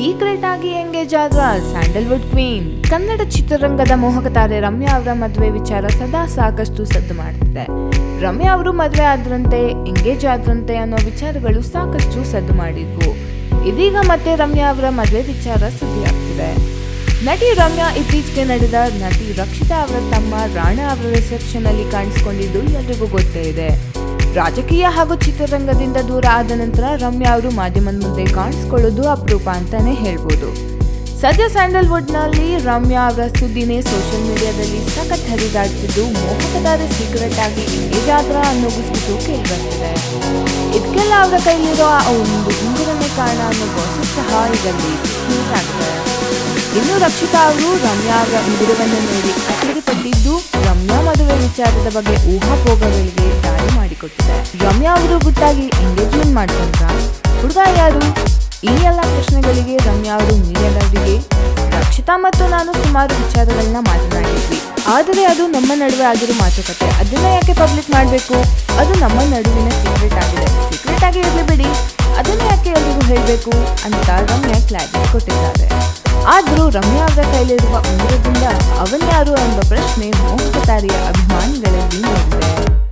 ಆಗಿ ಎಂಗೇಜ್ ಆದ Sandalwood queen Kannada ಚಿತ್ರರಂಗದ ಮೋಹಕ ತಾರೆ ರಮ್ಯಾ ಅವರ ಮದುವೆ ವಿಚಾರ ಸದಾ ಸಾಕಷ್ಟು ಸದ್ದು ಮಾಡುತ್ತಿದೆ ರಮ್ಯಾ ಅವರು ಮದುವೆ ಆದ್ರಂತೆ ಎಂಗೇಜ್ ಆದ್ರಂತೆ ಅನ್ನೋ ವಿಚಾರಗಳು ಸಾಕಷ್ಟು ಸದ್ದು ಮಾಡಿದ್ವು ಇದೀಗ ಮತ್ತೆ ರಮ್ಯಾ ಅವರ ಮದುವೆ ವಿಚಾರ ಸುದ್ದಿಯಾಗ್ತಿದೆ. ನಟಿ ರಮ್ಯಾ ಇತ್ತೀಚೆಗೆ ನಡೆದ ನಟಿ ರಕ್ಷಿತಾ ಅವರ ತಮ್ಮ ರಾಣಾ ಅವರ ರಿಸೆಪ್ಷನ್ ಅಲ್ಲಿ ಕಾಣಿಸಿಕೊಂಡಿದ್ದು ಎಲ್ರಿಗೂ ಗೊತ್ತೇ ಇದೆ. ರಾಜಕೀಯ ಹಾಗೂ ಚಿತ್ರರಂಗದಿಂದ ದೂರ ಆದ ನಂತರ ರಮ್ಯಾ ಅವರು ಮಾಧ್ಯಮದ ಮುಂದೆ ಕಾಣಿಸ್ಕೊಳ್ಳೋದು ಅಪರೂಪ ಅಂತಾನೆ ಹೇಳ್ಬೋದು. ಸದ್ಯ ಸ್ಯಾಂಡಲ್ವುಡ್ನಲ್ಲಿ ರಮ್ಯಾ ಅವರ ಸುದ್ದಿನೇ ಸೋಷಿಯಲ್ ಮೀಡಿಯಾದಲ್ಲಿ ಸಖತ್ ಹರಿದಾಡ್ತಿದ್ದು ಮೋಹಕದಾದ ಸೀಕ್ರೆಟ್ ಆಗಿ ಎಂಗೇಜ್ ಅನ್ನೋ ಗುಸ್ತು ಕೇಳಿಬರ್ತಿದೆ ಇದಕ್ಕೆಲ್ಲ ಅವರ ಕೈಲಿರೋ ಆ ಒಂದು ಹಿಂದಿರನೇ ಕಾರಣ ಅನ್ನೋ ಗಾಸಿಪ್ ಸಹ ಇದರಲ್ಲಿ ಆಗಿದೆ. ಇನ್ನು ರಕ್ಷಿತಾ ಅವರು ರಮ್ಯಾ ಅವರ ಉಂಗುರವನ್ನು ನೋಡಿ ಅಚ್ಚರಿಪಟ್ಟಿದ್ದು, ರಮ್ಯಾ ಮದುವೆ ವಿಚಾರದ ಬಗ್ಗೆ ಊಹಾಪೋಹಗಳಿಗೆ ದಾರಿ ಮಾಡಿಕೊಟ್ಟಿದೆ. ರಮ್ಯಾ ಅವರು ಗುಟ್ಟಾಗಿ ಎಂಗೇಜ್ಮೆಂಟ್ ಮಾಡ್ಕೊಂಡ್ರ ಹುಡುಗ ಯಾರು ಈ ಎಲ್ಲ ಪ್ರಶ್ನೆಗಳಿಗೆ ರಮ್ಯಾ ಅವರು ಮೀಡಿಯಾದವರಿಗೆ ರಕ್ಷಿತಾ ಮತ್ತು ನಾನು ಸುಮಾರು ವಿಚಾರಗಳನ್ನ ಮಾತನಾಡಿದ್ವಿ. ಆದರೆ ಅದು ನಮ್ಮ ನಡುವೆ ಆಗಿರೋ ಮಾತುಕತೆ. ಅದನ್ನ ಯಾಕೆ ಪಬ್ಲಿಕ್ ಮಾಡಬೇಕು? ಅದು ನಮ್ಮ ನಡುವಿನ ಸೀಕ್ರೆಟ್ ಆಗಿದೆ. ಸೀಕ್ರೆಟ್ ಆಗಿ ಇರಲಿ ಬಿಡಿ ಅದನ್ನ ಯಾಕೆ ಎಲ್ರಿಗೂ ಹೇಳಬೇಕು ಅಂತ ರಮ್ಯಾ ಕ್ಲಾರಿಟಿ ಕೊಟ್ಟಿದ್ದಾರೆ. ಆದರೂ ರಮ್ಯಾ ಅವರ ಕೈಲಿರುವ ಉಂಗುರದಿಂದ ಅವನ್ಯಾರು ಎಂಬ ಪ್ರಶ್ನೆ ಮೂಡಿದೆ